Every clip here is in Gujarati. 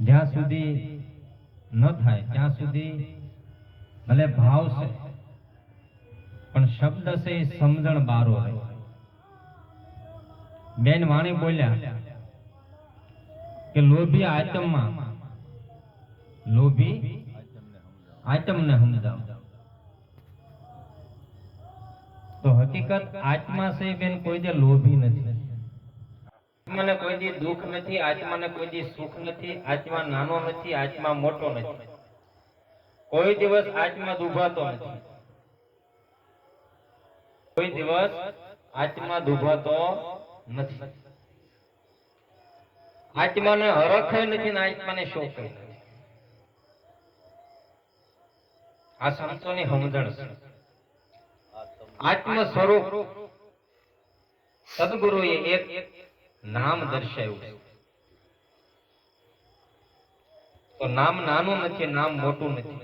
જ્યાં સુધી ન થાય, ત્યાં સુધી ભલે ભાવ છે, પણ શબ્દ છે એ સમજણ બારો બેન વાણી બોલ્યા કે લોભી આચમમાં લોભી આચમને સમજાવ. તો હકીકત આત્મા છે બેન કોઈ દે લોભી નથી. આત્માને કોઈ દી દુઃખ નથી, આત્માને કોઈ દી સુખ નથી, આત્મા નાનો નથી, આત્મા મોટો નથી. કોઈ દિવસ આત્મા દુભાતો નથી. કોઈ દિવસ આત્મા દુભાતો નથી. આત્માને હરખ નથી ને આત્માને શોક નથી. આ સંતોની સમજણ છે. આત્મ સ્વરૂપ સદગુરુએ એક નામ દર્શાવ્યું છે. તો નામ નાનું નથી, નામ મોટું નથી.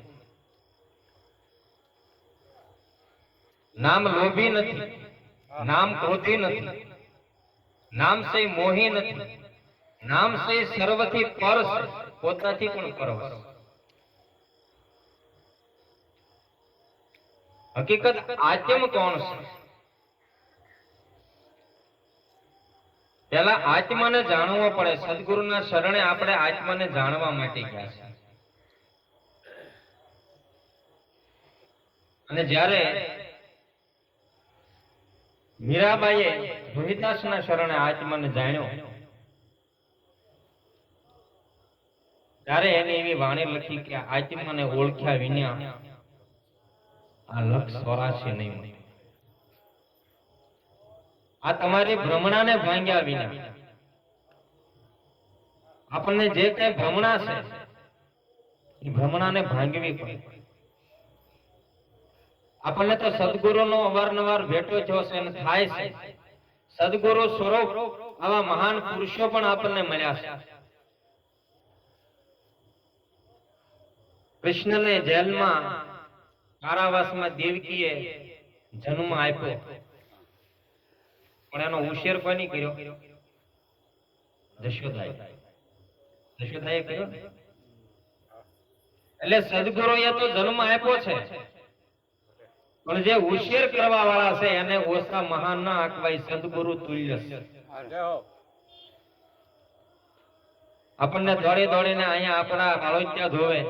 નામ લોભી નથી, નામ ક્રોધી નથી. નામ સે મોહી નથી. નામ સે સર્વથી પર પોતાથી પણ પર હકીકત આત્મ કોણ છે? પેલા આત્માને જાણવો પડે. સદગુરુના શરણે આપણે આત્માને જાણવા માટે ગયા છે. અને જ્યારે મીરાબાઈએ રોહિદાસના શરણે આત્માને જાણ્યો, ત્યારે એને એવી વાણી લખી કે આત્માને ઓળખ્યા વિના આ લક્ષ સ્વરાશે નહીં મળે. આ તમારી ભ્રમણાને ભાંગ્યા વિના. આપણને જે કઈ ભ્રમણા છે, એ ભ્રમણાને ભાંગવી પડે. આપણને તો સદગુરુનો અવારનવાર ભેટો થયો થાય છે. સદગુરુ સ્વરૂપ આવા મહાન પુરુષો પણ આપણને મળ્યા છે. કૃષ્ણને જેલમાં કારાવાસમાં દેવકીએ જન્મ આપ્યો. પણ એનો ઉછેર કોની કર્યો? જશોદાએ. જશોદાએ કર્યો? એટલે સદગુરુએ તો જન્મ આપ્યો છે. પણ જે ઉછેર કરવા વાળા છે, એને ઓછા મહાન ના આંકવાય સદગુરુ તુલ્ય આપણને દોડી દોડીને અહીંયા આપણા બાળોત્યા ધોવે.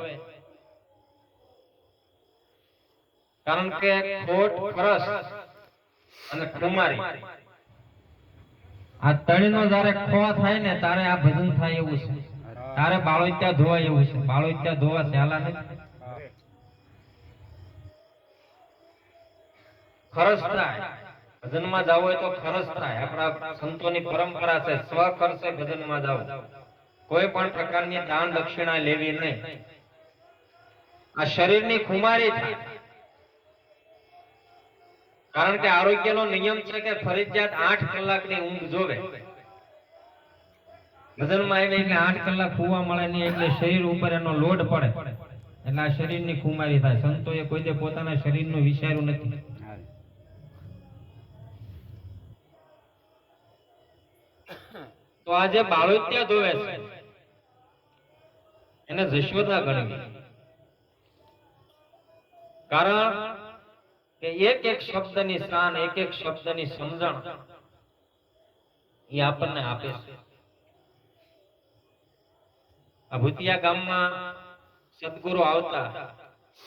કારણ કે ખોટ ખરસ અને ખુમારી આ તળીનો જ્યારે ખો થાય ને તારે આ ભજન થાય એવું છે. તારે બાળોત્યા ધોવા એવું છે. બાળોત્યા ધોવા સહેલા નથી. ખરસ થાય. ભજનમાં જવું હોય તો ખરસ થાય. આપણા સંતોની પરંપરા છે સ્વ ખર્ચે ભજનમાં જાવ. કોઈ પણ પ્રકારની દાન દક્ષિણા લેવી નહીં. આ શરીરની ખુમારી થાય. કારણ કે આરોગ્યનો નિયમ છે કે ફરજિયાત આઠ કલાકની ઊંઘ જોવે. વજનમાં આવે કે આઠ કલાક સુવા મળે નહીં એટલે શરીર ઉપર એનો લોડ પડે. એટલે આ શરીરની ખુમારી થાય. સંતોએ કોઈ પોતાના શરીરનું વિચાર્યું નથી. તો આજે બાળોત્યા ધોવે છે, એને જશોદા ગણવી કારણ કે એક એક શબ્દની શાન, એક એક શબ્દની સમજણ એ આપણને આપે છે. ભૂતિયા ગામમાં સદગુરુ આવતા,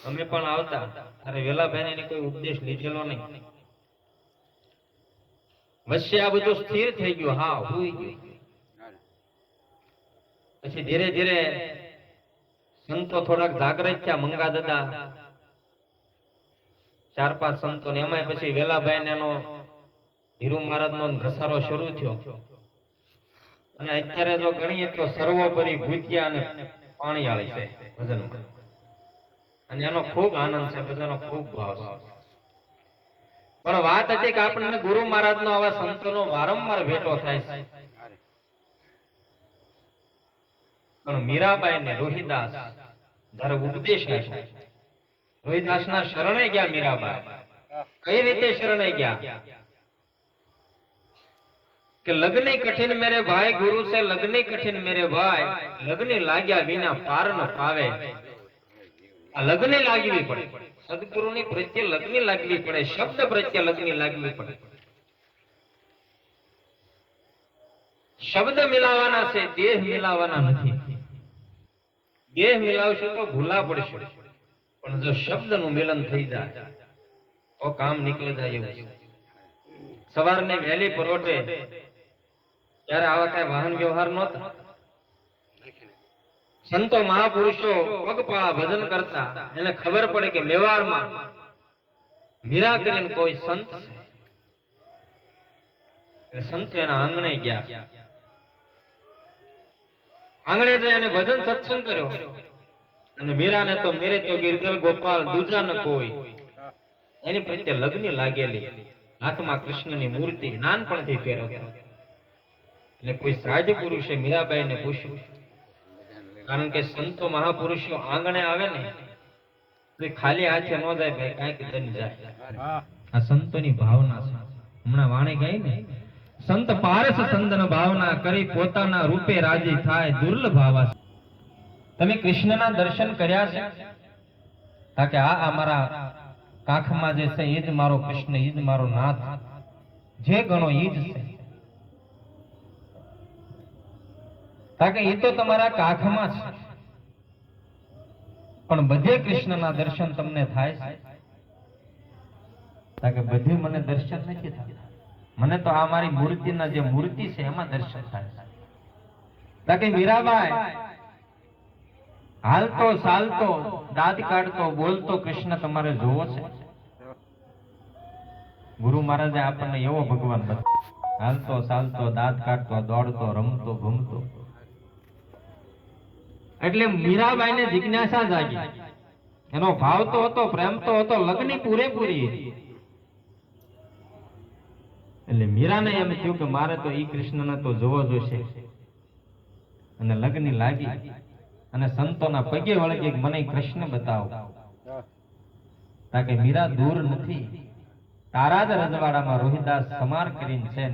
અમે પણ આવતા, અરે વેલાભાઈ એને કોઈ ઉપદેશ લીધેલો નહીં. વચ્ચે આ બધું સ્થિર થઈ ગયું, હા, હોઈ ગયું. પછી ધીરે ધીરે સંતો થોડાક જાગૃત થયા, મંગા દાદા ચાર પાંચ સંતો ને એમાંય પછી વેલાભાઈ ને એનો ધીરુ મહારાજ નો ઘસારો શરૂ થયો. અને અત્યારે જો ગણીએ તો સર્વોપરી ભૂતિયા અને પાણીયાળી છે ભજનમાં અને એનો ખૂબ આનંદ છે બધાનો ખૂબ ભાવ છે. પણ વાત હતી કે આપણને ગુરુ મહારાજ નો આવા સંતોનો વારંવાર ભેટો થાય છે. પણ મીરાબાઈ ને રોહિદાસ જ્યારે ઉપદેશ આપ્યો રોહિદાસ ના શરણે ગયા મીરાબાઈ? કઈ રીતે શરણે ગયા? કે લગ્ન કઠિન મેરે ભાઈ, ગુરુ સે લગ્ન કઠિન મેરે ભાઈ, લગ્ન લાગ્યા વિના પાર ન પાવે આ લગ્ન લાગવી પડે. સદગુરુની પ્રત્યે લગ્ન લાગવી પડે, શબ્દ પ્રત્યે લગ્ન લાગવી પડે. શબ્દ મિલાવાના છે, દેહ મિલાવાના નથી. દેહ મિલાવશો તો ભૂલા પડશો. પણ જો શબ્દનું મિલન થઈ જાય, તો કામ નીકળી જાય એવું સવારને વહેલી પરોટે ત્યારે આવા કઈ વાહન વ્યવહાર નહોતા. સંતો મહાપુરુષો પગપાળા ભજન કરતા, એને ખબર પડે કે મેવાડમાં મીરા કરીને કોઈ સંત એટલે એના આંગણે ગયા. આંગણે જઈ અને ભજન સત્સંગ કર્યો. અને મીરાને તો મેરે તો ગિરધર ગોપાલ દૂજા ન કોઈ. એની પ્રત્યે લગ્ન લાગેલી. હાથમાં કૃષ્ણની મૂર્તિ નાનપણથી ફેરવતો એટલે કોઈ સાજ પુરુષે મીરાબાઈને પૂછ્યું કારણ કે સંતો મહાપુરુષો આંગણે આવે ને તો ખાલી હાથે ન જાય ભાઈ કાંઈક દન જાય. આ સંતોની ભાવના છે. હમણાં વાણી ગઈ ને સંત પારસ સંતન ભાવના કરી પોતાના રૂપે રાજી થાય દુર્લભ છે. તમે કૃષ્ણના દર્શન કર્યા છે? કે આ અમારા કાખમાં જે છે, એ જ મારો કૃષ્ણ, એ જ મારો નાથ. જે ગણો, એ જ છે. કારણ કે એ તો તમારા કાખમાં છે. પણ બધે કૃષ્ણના દર્શન તમને થાય છે? બધે મને દર્શન નથી થતા. મને તો આ મારી મૂર્તિના જે મૂર્તિ છે, એમાં દર્શન થાય છે. કારણ કે મીરાબાઈ હાલતો સાલતો દાંત કાઢતો, બોલતો, કૃષ્ણ તમારે જોવો છે? ગુરુ મહારાજે આપણને એવો ભગવાન હાલતો સાલતો દાંત કાઢતો, દોડતો, રમતો, ભમતો. એટલે મીરાબાઈને જિજ્ઞાસા જાગી. એનો ભાવ તો હતો, પ્રેમ તો હતો લગ્ન પૂરેપૂરી. એટલે મીરાને એમ થયું કે મારે તો ઈ કૃષ્ણને તો જોવો જોશે અને લગ્ન લાગી. અને સંતોના પગે વળગે મને કૃષ્ણ બતાવો. તાકે મીરા દૂર નથી. તારા જ રજવાડામાં રોહિદાસ સમાર કરીને છે